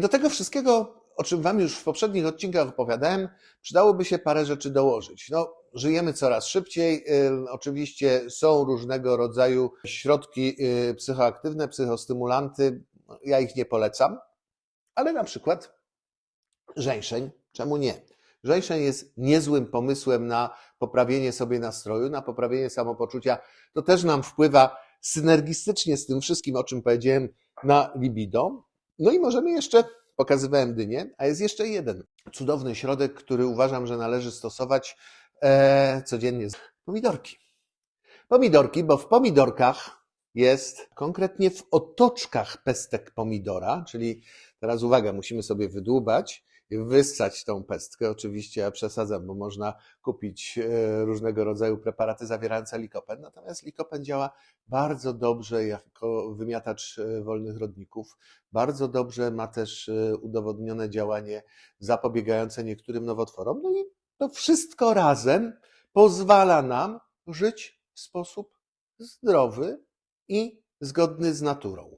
Do tego wszystkiego, o czym Wam już w poprzednich odcinkach opowiadałem, przydałoby się parę rzeczy dołożyć. No, żyjemy coraz szybciej. Oczywiście są różnego rodzaju środki y, psychoaktywne, psychostymulanty. Ja ich nie polecam, ale na przykład żeńszeń, czemu nie? Żeńszeń jest niezłym pomysłem na poprawienie sobie nastroju, na poprawienie samopoczucia. To też nam wpływa synergistycznie z tym wszystkim, o czym powiedziałem, na libido. No i możemy jeszcze, pokazywałem dynię, a jest jeszcze jeden cudowny środek, który uważam, że należy stosować e, codziennie. Pomidorki. Pomidorki, bo w pomidorkach jest konkretnie w otoczkach pestek pomidora, czyli teraz uwaga, musimy sobie wydłubać i wyssać tą pestkę. Oczywiście ja przesadzam, bo można kupić e, różnego rodzaju preparaty zawierające likopen, natomiast likopen działa bardzo dobrze jako wymiatacz e, wolnych rodników. Bardzo dobrze ma też e, udowodnione działanie zapobiegające niektórym nowotworom. No i to wszystko razem pozwala nam żyć w sposób zdrowy i zgodny z naturą.